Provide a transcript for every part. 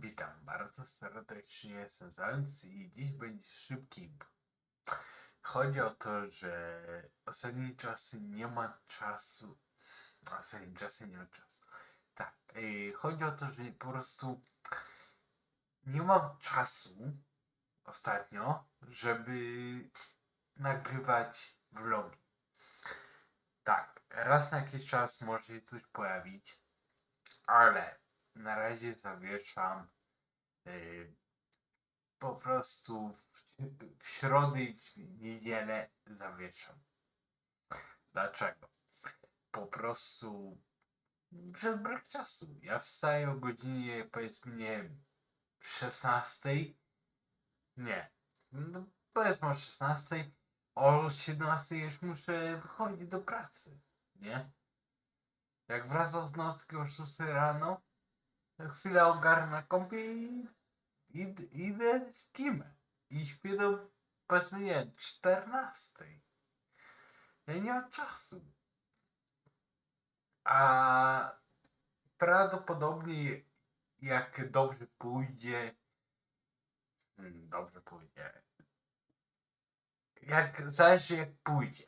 Witam bardzo serdecznie, jestem Zając i dziś będzie szybki. Chodzi o to, że ostatnim czasy nie ma czasu. Ostatnim czasy nie ma czasu. Tak, yy, chodzi o to, że po prostu nie mam czasu ostatnio, żeby nagrywać vlogi. Tak, raz na jakiś czas może się coś pojawić, ale na razie zawieszam yy, po prostu w, w środę i w niedzielę zawieszam. Dlaczego? Po prostu przez brak czasu. Ja wstaję o godzinie powiedzmy nie wiem 16. Nie. No, powiedzmy o 16. O 17 już muszę wychodzić do pracy. Nie? Jak wracam z nocki o 6 rano, na chwilę ogarnę kąpię i id, idę w kimę. I śpię do powiedzmy nie wiem, 14. Ja nie mam czasu. A prawdopodobnie jak dobrze pójdzie, hmm, dobrze pójdzie, jak zależy jak pójdzie.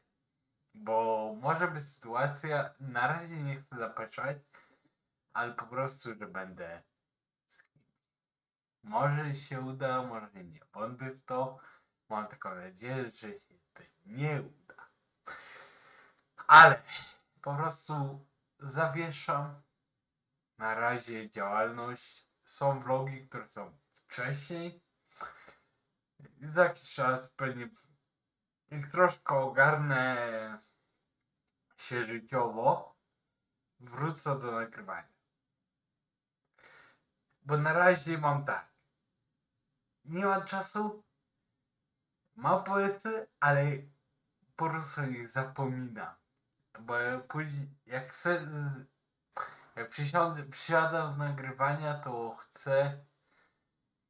Bo może być sytuacja, na razie nie chcę zapeszać, ale po prostu, że będę. Może się uda, może nie. Wątpię w to. Mam taką nadzieję, że się to nie uda. Ale po prostu zawieszam na razie działalność. Są vlogi, które są wcześniej. Za jakiś czas pewnie jak troszkę ogarnę się życiowo, wrócę do nagrywania. Bo na razie mam tak. Nie mam czasu. Mam pomysły, ale po prostu ich zapominam. Bo później, jak chcę, jak przysiądę, przysiadam do nagrywania, to chcę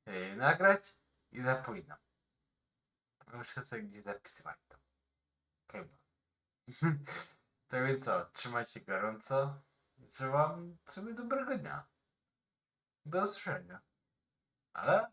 yy, nagrać i zapominam. Muszę sobie gdzieś zapisywać to. Chyba. to więc co, trzymaj się gorąco. Życzę wam sobie dobrego dnia. Do usłyszenia. Ale